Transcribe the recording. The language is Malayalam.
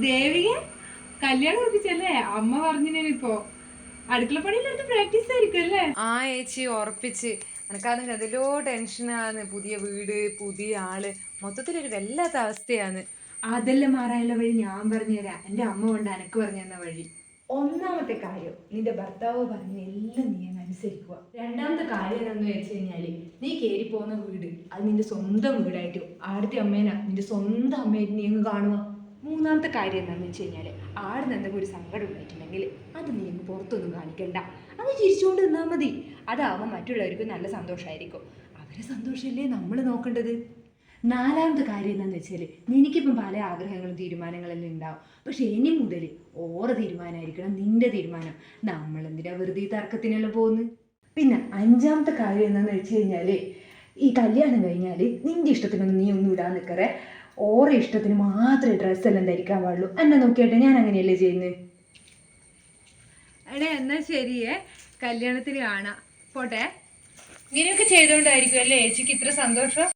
ദേവിക കല്യാണം ഉറപ്പിച്ചല്ലേ അമ്മ പറഞ്ഞിപ്പോ അടുക്കള പണിയിലെടുത്ത് പ്രാക്ടീസ് ആയിരിക്കും അല്ലേ? ആ ഏച്ചി ഉറപ്പിച്ച്. എനക്കാണെങ്കിൽ അതിലോ ടെൻഷനാണ് പുതിയ വീട് പുതിയ ആൾ. മൊത്തത്തിലൊരു വല്ലാത്ത അവസ്ഥയാണ്. അതെല്ലാം മാറാനുള്ള വഴി ഞാൻ പറഞ്ഞുതരാം. എന്റെ അമ്മ കൊണ്ട് എനക്ക് പറഞ്ഞു തന്ന വഴി. ഒന്നാമത്തെ കാര്യം നിന്റെ ഭർത്താവ് പറഞ്ഞ എല്ലാം നീ അങ്ങ് അനുസരിക്കുക. രണ്ടാമത്തെ കാര്യം എന്താന്ന് വെച്ച് കഴിഞ്ഞാൽ നീ കയറി പോകുന്ന വീട് അത് നിന്റെ സ്വന്തം വീടായിട്ടോ. ആടുത്തെ അമ്മേനാ. നിന്റെ സ്വന്തം അമ്മയായിട്ട് നീ അങ്ങ് കാണുക. മൂന്നാമത്തെ കാര്യം എന്താണെന്ന് വെച്ച് കഴിഞ്ഞാൽ ആടിന് എന്തെങ്കിലും ഒരു സങ്കടം ഉണ്ടായിട്ടുണ്ടെങ്കിൽ അത് നീ അങ്ങ് പുറത്തൊന്നും കാണിക്കണ്ട. അങ്ങ് ചിരിച്ചുകൊണ്ട് നിന്നാൽ മതി. അതാവുമ്പോൾ മറ്റുള്ളവർക്ക് നല്ല സന്തോഷമായിരിക്കും അവരെ സന്തോഷമല്ലേ നമ്മൾ നോക്കേണ്ടത്? നാലാമത്തെ കാര്യം എന്താണെന്ന് വെച്ചാൽ നിനക്കിപ്പം പല ആഗ്രഹങ്ങളും തീരുമാനങ്ങളെല്ലാം ഉണ്ടാവും. പക്ഷെ ഇനി മുതൽ ഓറ തീരുമാനമായിരിക്കണം നിന്റെ തീരുമാനം. നമ്മൾ എന്തിനാ വെറുതെ തർക്കത്തിനെല്ലാം പോകുന്നത്? പിന്നെ അഞ്ചാമത്തെ കാര്യം എന്താണെന്ന് വെച്ച് കഴിഞ്ഞാൽ ഈ കല്യാണം കഴിഞ്ഞാൽ നിന്റെ ഇഷ്ടത്തിനൊന്നും നീ ഒന്നും ഇടാൻ നിൽക്കറേ ഓറെ ഇഷ്ടത്തിന് മാത്രമേ ഡ്രസ്സെല്ലാം ധരിക്കാൻ പാടുള്ളൂ. എന്നെ നോക്കിയാട്ടെ ഞാൻ അങ്ങനെയല്ലേ ചെയ്യുന്നത് എടേ എന്നാ ശരിയേ. കല്യാണത്തിന് കാണാം. പോട്ടെ. ഇങ്ങനെയൊക്കെ ചെയ്തോണ്ടായിരിക്കും അല്ലേ? ചേച്ചിക്ക് ഇത്ര സന്തോഷം.